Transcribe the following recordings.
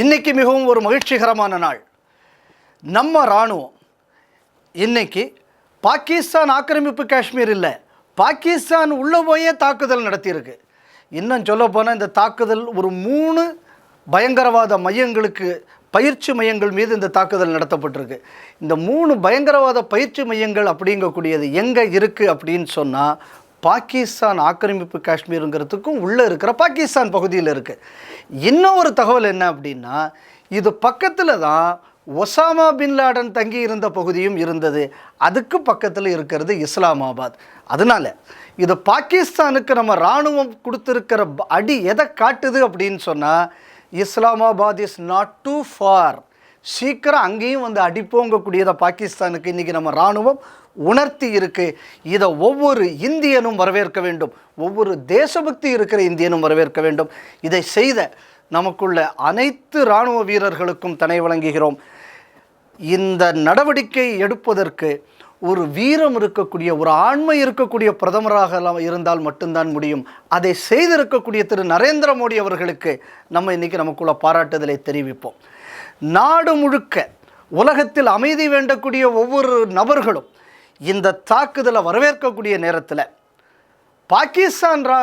இன்றைக்கி மிகவும் ஒரு மகிழ்ச்சிகரமான நாள். நம்ம இராணுவம் இன்னைக்கு பாகிஸ்தான் ஆக்கிரமிப்பு காஷ்மீர் இல்லை. பாகிஸ்தான் உள்ளே போயே தாக்குதல் நடத்தியிருக்கு. இன்னும் சொல்லப்போனால் இந்த தாக்குதல் ஒரு மூணு பயங்கரவாத மையங்களுக்கு பயிற்சி மையங்கள் மீது இந்த தாக்குதல் நடத்தப்பட்டிருக்கு. இந்த மூணு பயங்கரவாத பயிற்சி மையங்கள் அப்படிங்கக்கூடியது எங்கே இருக்குது அப்படின்னு சொன்னால் பாகிஸ்தான் ஆக்கிரமிப்பு காஷ்மீருங்கிறதுக்கும் உள்ளே இருக்கிற பாகிஸ்தான் பகுதியில் இருக்குது இன்னும் ஒரு தகவல் என்ன அப்படின்னா இது பக்கத்தில் தான் ஒசாமா பின் லாடன் தங்கி இருந்த பகுதியும் இருந்தது. அதுக்கு பக்கத்தில் இருக்கிறது இஸ்லாமாபாத். அதனால இது பாகிஸ்தானுக்கு நம்ம இராணுவம் கொடுத்துருக்கிற அடி எதை காட்டுது அப்படின்னு சொன்னால் Islamabad is not too far சீக்கிரம் அங்கேயும் வந்து அடிப்போங்கக்கூடியதை பாகிஸ்தானுக்கு இன்றைக்கி நம்ம இராணுவம் உணர்த்தி இருக்கு. இதை ஒவ்வொரு இந்தியனும் வரவேற்க வேண்டும். ஒவ்வொரு தேசபக்தி இருக்கிற இந்தியனும் வரவேற்க வேண்டும். இதை செய்த நமக்குள்ள அனைத்து இராணுவ வீரர்களுக்கும் தனை வழங்குகிறோம். இந்த நடவடிக்கை எடுப்பதற்கு ஒரு வீரம் இருக்கக்கூடிய ஒரு ஆண்மை இருக்கக்கூடிய பிரதமராக இருந்தால் மட்டும்தான் முடியும். அதை செய்திருக்கக்கூடிய திரு. நரேந்திர மோடி அவர்களுக்கு நம்ம இன்னைக்கு நமக்குள்ள பாராட்டுதலை தெரிவிப்போம். நாடு முழுக்க உலகத்தில் அமைதி வேண்டக்கூடிய ஒவ்வொரு நபர்களும் இந்த தாக்குதலை வரவேற்கக்கூடிய நேரத்தில் பாகிஸ்தான் ரா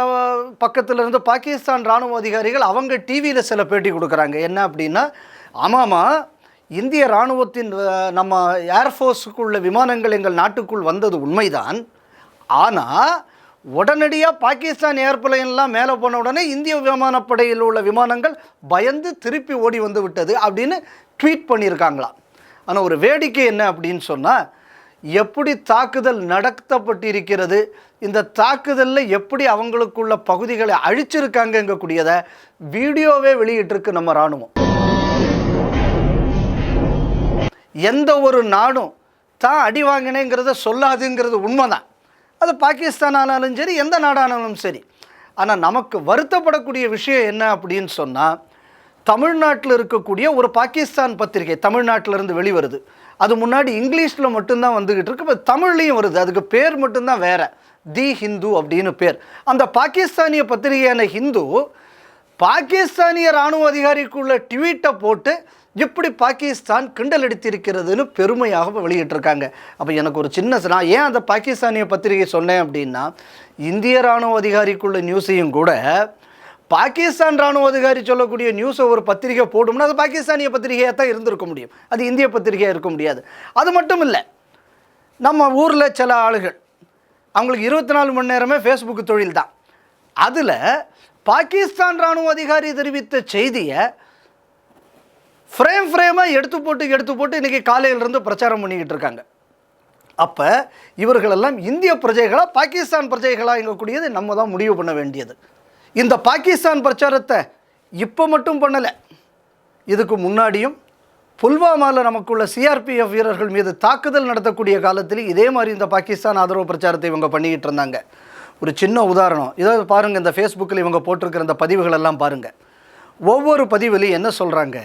பக்கத்திலிருந்து பாகிஸ்தான் ராணுவ அதிகாரிகள் அவங்க டிவியில் சில பேட்டி கொடுக்குறாங்க. என்ன அப்படின்னா ஆமாம்மா இந்திய இராணுவத்தின் நம்ம ஏர்ஃபோர்ஸுக்குள்ள விமானங்கள் எங்கள் நாட்டுக்குள் வந்தது உண்மைதான். ஆனால் உடனடியாக பாகிஸ்தான் ஏர்பிளைன்லாம் மேலே போன உடனே இந்திய விமானப்படையில் உள்ள விமானங்கள் பயந்து திருப்பி ஓடி வந்து விட்டது அப்படின்னு ட்வீட் பண்ணியிருக்காங்களாம். ஆனால் ஒரு வேடிக்கை என்ன அப்படின்னு சொன்னால் எப்படி தாக்குதல் நடத்தப்பட்டிருக்கிறது இந்த தாக்குதலில் எப்படி அவங்களுக்குள்ள பகுதிகளை அழிச்சிருக்காங்கங்கக்கூடியதை வீடியோவே வெளியிட்டிருக்கு நம்ம இராணுவம். எந்த ஒரு நாடும் தான் அடி வாங்கினேங்கிறத சொல்லாதுங்கிறது உண்மைதான். அது பாகிஸ்தான் ஆனாலும் சரி எந்த நாடானாலும் சரி. ஆனால் நமக்கு வருத்தப்படக்கூடிய விஷயம் என்ன அப்படின்னு சொன்னால் தமிழ்நாட்டில் இருக்கக்கூடிய ஒரு பாகிஸ்தான் பத்திரிகை தமிழ்நாட்டிலேருந்து வெளிவருது. அது முன்னாடி இங்கிலீஷில் மட்டும்தான் வந்துக்கிட்டு இருக்கு இப்போ தமிழ்லையும் வருது. அதுக்கு பேர் மட்டும்தான் வேறு. தி ஹிந்து அப்படின்னு பேர். அந்த பாகிஸ்தானிய பத்திரிகையான ஹிந்து பாகிஸ்தானிய ராணுவ அதிகாரிக்குள்ள ட்வீட்டை போட்டு எப்படி பாகிஸ்தான் கிண்டல் அடித்திருக்கிறதுன்னு பெருமையாக வெளியிட்டிருக்காங்க. அப்போ எனக்கு ஒரு சின்ன நான் ஏன் அந்த பாகிஸ்தானிய பத்திரிகை சொன்னேன் அப்படின்னா இந்திய ராணுவ அதிகாரிக்குள்ள நியூஸையும் கூட பாகிஸ்தான் ராணுவ அதிகாரி சொல்லக்கூடிய நியூஸை ஒரு பத்திரிகை போடும்னா அது பாகிஸ்தானிய பத்திரிகையாக தான் இருந்திருக்க முடியும். அது இந்திய பத்திரிகையாக இருக்க முடியாது. அது மட்டும் இல்லை நம்ம ஊரில் சில ஆளுகள் அவங்களுக்கு இருபத்தி நாலு மணி நேரமே ஃபேஸ்புக் தொழில் தான். அதில் பாகிஸ்தான் ராணுவ அதிகாரி தெரிவித்த செய்தியை ஃப்ரேம் ஃப்ரேமாக எடுத்து போட்டு எடுத்து போட்டு இன்றைக்கி காலையிலேருந்து பிரச்சாரம் பண்ணிக்கிட்டு இருக்காங்க. அப்போ இவர்களெல்லாம் இந்திய பிரஜைகளா பாகிஸ்தான் பிரஜைகளா எங்கக்கூடியது? நம்ம தான் முடிவு பண்ண வேண்டியது. இந்த பாகிஸ்தான் பிரச்சாரத்தை இப்போ மட்டும் பண்ணலை. இதுக்கு முன்னாடியும் புல்வாமாவில் நமக்குள்ள சிஆர்பிஎஃப் வீரர்கள் மீது தாக்குதல் நடத்தக்கூடிய காலத்தில் இதே மாதிரி இந்த பாகிஸ்தான் ஆதரவு பிரச்சாரத்தை இவங்க பண்ணிக்கிட்டு இருந்தாங்க. ஒரு சின்ன உதாரணம். இதை பாருங்கள் இந்த ஃபேஸ்புக்கில் இவங்க போட்டிருக்கிற இந்த பதிவுகள் எல்லாம் பாருங்கள் ஒவ்வொரு பதிவிலையும் என்ன சொல்கிறாங்க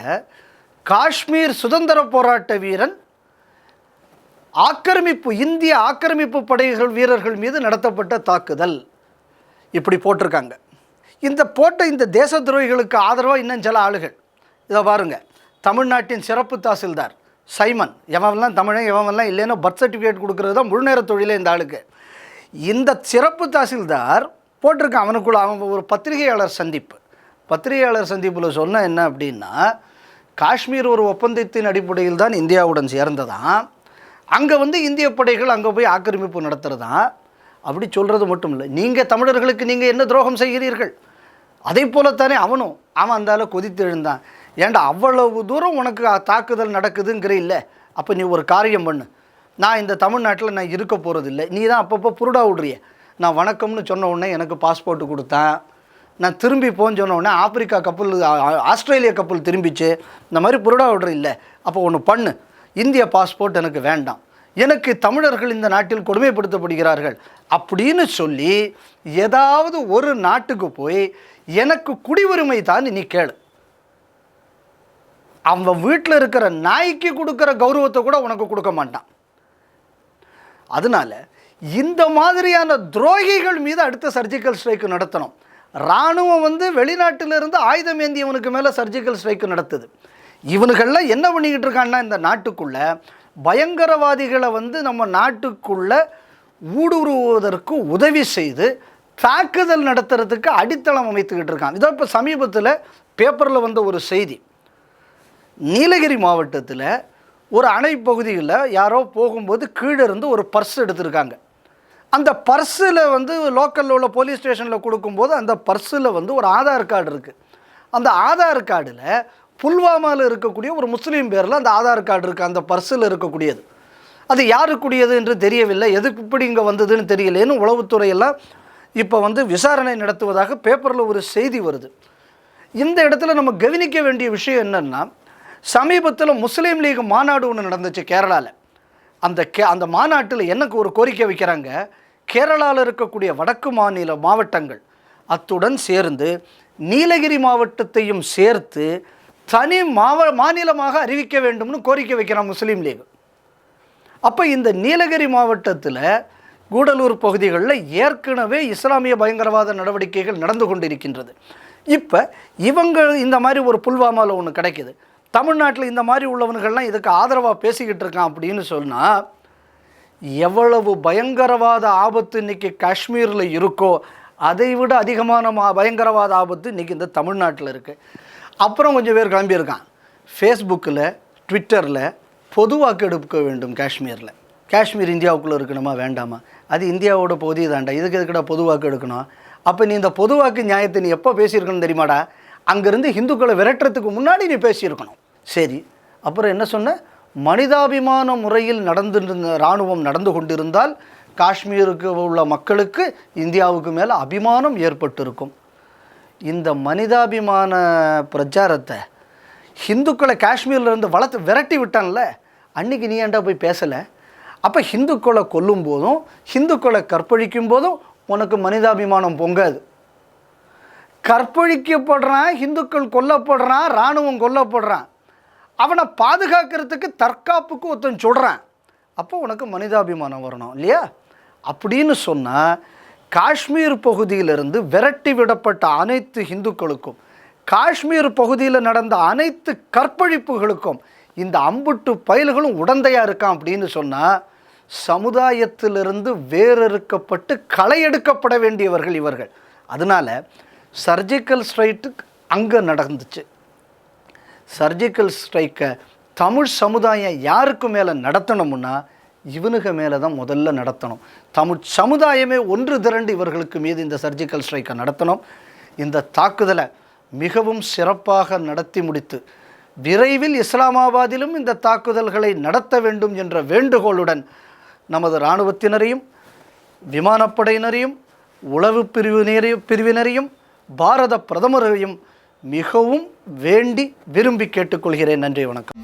காஷ்மீர் சுதந்திர போராட்ட வீரன் ஆக்கிரமிப்பு இந்திய ஆக்கிரமிப்பு படைகள் வீரர்கள் மீது நடத்தப்பட்ட தாக்குதல். இப்படி போட்டிருக்காங்க. இந்த போட்ட இந்த தேச துரோகிகளுக்கு ஆதரவாக இன்னும் சில ஆளுகள். இதை பாருங்கள் தமிழ்நாட்டின் சிறப்பு தாசில்தார் சைமன். எவன்லாம் தமிழன் எவன்லாம் இல்லைன்னா பர்த் சர்டிஃபிகேட் கொடுக்குறது தான் முழுநேர தொழிலே இந்த ஆளுக்கு. இந்த சிறப்பு தாசில்தார் போட்டிருக்கான் அவனுக்குள்ள அவன் ஒரு பத்திரிகையாளர் சந்திப்பு. பத்திரிகையாளர் சந்திப்பில் சொன்ன என்ன அப்படின்னா காஷ்மீர் ஒரு ஒப்பந்தத்தின் அடிப்படையில் தான் இந்தியாவுடன் சேர்ந்ததான் அங்கே வந்து இந்திய படைகள் அங்கே போய் ஆக்கிரமிப்பு நடத்துகிறதா அப்படி சொல்கிறது மட்டும் இல்லை நீங்கள் தமிழர்களுக்கு நீங்கள் என்ன துரோகம் செய்கிறீர்கள்? அதே போலத்தானே அவனும் அவன் அந்தால கொதித்து எழுந்தான். ஏன்டா அவ்வளவு தூரம் உனக்கு தாக்குதல் நடக்குதுங்கிற இல்லை. அப்போ நீ ஒரு காரியம் பண்ணு. நான் இந்த தமிழ்நாட்டில் நான் இருக்க போகிறதில்லை நீ தான் அப்பப்போ புருடா விடுறிய. நான் வணக்கம்னு சொன்ன உடனே எனக்கு பாஸ்போர்ட் கொடுத்தேன். நான் திரும்பி போன்னு சொன்ன ஆப்பிரிக்கா கப்பல் ஆஸ்திரேலிய ஆஸ்திரேலியா கப்பல் திரும்பிச்சு இந்த மாதிரி புருடா ஆர்டர் இல்லை. அப்போ ஒன்று பண்ணு. இந்திய பாஸ்போர்ட் எனக்கு வேண்டாம். எனக்கு தமிழர்கள் இந்த நாட்டில் கொடுமைப்படுத்தப்படுகிறார்கள். அப்படின்னு சொல்லி ஏதாவது ஒரு நாட்டுக்கு போய் எனக்கு குடியுரிமை தான் நீ கேளு. அவன் வீட்டில் இருக்கிற நாய்க்கு கொடுக்குற கௌரவத்தை கூட உனக்கு கொடுக்க மாட்டான். அதனால இந்த மாதிரியான துரோகிகள் மீது அடுத்த சர்ஜிக்கல் ஸ்ட்ரைக்கு நடத்தணும். இராணுவம் வந்து வெளிநாட்டிலிருந்து ஆயுதம் ஏந்தியவனுக்கு மேலே சர்ஜிக்கல் ஸ்ட்ரைக்கு நடத்துது. இவனுகள்லாம் என்ன பண்ணிக்கிட்டு இருக்கான்னா இந்த நாட்டுக்குள்ளே பயங்கரவாதிகளை வந்து நம்ம நாட்டுக்குள்ளே ஊடுருவுவதற்கு உதவி செய்து தாக்குதல் நடத்துறதுக்கு அடித்தளம் அமைத்துக்கிட்டு இருக்கான் இதோ இப்போ சமீபத்தில் பேப்பரில் வந்த ஒரு செய்தி. நீலகிரி மாவட்டத்தில் ஒரு அணை பகுதியில் யாரோ போகும்போது கீழே இருந்து ஒரு பர்ஸ் எடுத்திருக்காங்க. அந்த பர்ஸில் வந்து லோக்கலில் உள்ள போலீஸ் ஸ்டேஷனில் கொடுக்கும்போது அந்த பர்ஸில் வந்து ஒரு ஆதார் கார்டு இருக்குது அந்த ஆதார் கார்டில் புல்வாமாவில் இருக்கக்கூடிய ஒரு முஸ்லீம் பேரில் அந்த ஆதார் கார்டு இருக்குது அந்த பர்ஸில் இருக்கக்கூடியது. அது யாருக்குரியது என்று தெரியவில்லை. எதுக்கு இப்படி இங்கே வந்ததுன்னு தெரியலேன்னு உளவுத்துறையெல்லாம் இப்போ வந்து விசாரணை நடத்துவதாக பேப்பரில் ஒரு செய்தி வருது. இந்த இடத்துல நம்ம கவனிக்க வேண்டிய விஷயம் என்னன்னா சமீபத்தில் முஸ்லீம் லீக் மாநாடு ஒன்று நடந்துச்சு கேரளாவில் அந்த கே அந்த மாநாட்டில் எனக்கு ஒரு கோரிக்கை வைக்கிறாங்க. கேரளாவில் இருக்கக்கூடிய வடக்கு மாநில மாவட்டங்கள் அத்துடன் சேர்ந்து நீலகிரி மாவட்டத்தையும் சேர்த்து தனி மாவ மாநிலமாக அறிவிக்க வேண்டும்னு கோரிக்கை வைக்கிறான் முஸ்லீம் லீக். அப்போ இந்த நீலகிரி மாவட்டத்தில் கூடலூர் பகுதிகளில் ஏற்கனவே இஸ்லாமிய பயங்கரவாத நடவடிக்கைகள் நடந்து கொண்டிருக்கின்றது. இப்போ இவங்க இந்த மாதிரி ஒரு புல்வாமாவில் ஒன்று கிடைக்கிது. தமிழ்நாட்டில் இந்த மாதிரி உள்ளவன்கள்லாம் இதுக்கு ஆதரவாக பேசிக்கிட்டு இருக்கான் அப்படின்னு சொன்னால் எவ்வளவு பயங்கரவாத ஆபத்து இன்றைக்கி காஷ்மீரில் இருக்கோ அதை விட அதிகமான மா பயங்கரவாத ஆபத்து இன்றைக்கி இந்த தமிழ்நாட்டில் இருக்குது அப்புறம் கொஞ்சம் பேர் கிளம்பியிருக்கான் ஃபேஸ்புக்கில் ட்விட்டரில் பொது வாக்கெடுக்க வேண்டும் காஷ்மீரில். காஷ்மீர் இந்தியாவுக்குள்ளே இருக்கணுமா வேண்டாமா? அது இந்தியாவோட பகுதி தாண்டா இதுக்கு எதுக்கடா பொது வாக்கு எடுக்கணும்? அப்போ நீ இந்த பொது வாக்கு நியாயத்தை நீ எப்போ பேசியிருக்கணும் தெரியுமாடா? அங்கேருந்து இந்துக்களை விரட்டுறதுக்கு முன்னாடி நீ பேசியிருக்கணும். சரி. அப்புறம் என்ன சொன்ன? மனிதாபிமான முறையில் நடந்துருந்த இராணுவம் நடந்து கொண்டிருந்தால் காஷ்மீருக்கு உள்ள மக்களுக்கு இந்தியாவுக்கு மேலே அபிமானம் ஏற்பட்டிருக்கும். இந்த மனிதாபிமான பிரச்சாரத்தை ஹிந்துக்களை காஷ்மீர்லேருந்து வளர்த்து விரட்டி விட்டான்ல அன்னைக்கு நீ ஏன்டா போய் பேசலை? அப்போ ஹிந்துக்களை கொல்லும் போதும் ஹிந்துக்களை கற்பழிக்கும் போதும் உனக்கு மனிதாபிமானம் பொங்காது. கற்பழிக்கப்படுறான் ஹிந்துக்கள் கொல்லப்படுறான் இராணுவம் கொல்லப்படுறான். அவனை பாதுகாக்கிறதுக்கு தற்காப்புக்கு ஒருத்தன் சொல்கிறான் அப்போ உனக்கு மனிதாபிமானம் வரணும் இல்லையா? அப்படின்னு சொன்னால் காஷ்மீர் பகுதியிலிருந்து விரட்டி விடப்பட்ட அனைத்து இந்துக்களுக்கும் காஷ்மீர் பகுதியில் நடந்த அனைத்து கற்பழிப்புகளுக்கும் இந்த அம்புட்டு பயல்களும் உடந்தையாக இருக்கான் அப்படின்னு சொன்னால் சமுதாயத்திலிருந்து வேறறுக்கப்பட்டு களையெடுக்கப்பட வேண்டியவர்கள் இவர்கள். அதனால் சர்ஜிக்கல் ஸ்ட்ரைட்டு அங்கே நடந்துச்சு. சர்ஜிக்கல் ஸ்ட்ரைக்கை தமிழ் சமுதாயம் யாருக்கு மேலே நடத்தணும்னா இவனுக மேலே தான் முதல்ல நடத்தணும். தமிழ் சமுதாயமே ஒன்று திரண்டு இவர்களுக்கு மீது இந்த சர்ஜிக்கல் ஸ்ட்ரைக்கை நடத்தணும். இந்த தாக்குதலை மிகவும் சிறப்பாக நடத்தி முடித்து விரைவில் இஸ்லாமாபாத்திலும் இந்த தாக்குதல்களை நடத்த வேண்டும் என்ற வேண்டுகோளுடன் நமது இராணுவத்தினரையும் விமானப்படையினரையும் உளவு பிரிவினரையும் பிரிவினரையும் பாரத பிரதமரையும் மிகவும் வேண்டி விரும்பி கேட்டுக்கொள்கிறேன். நன்றி வணக்கம்.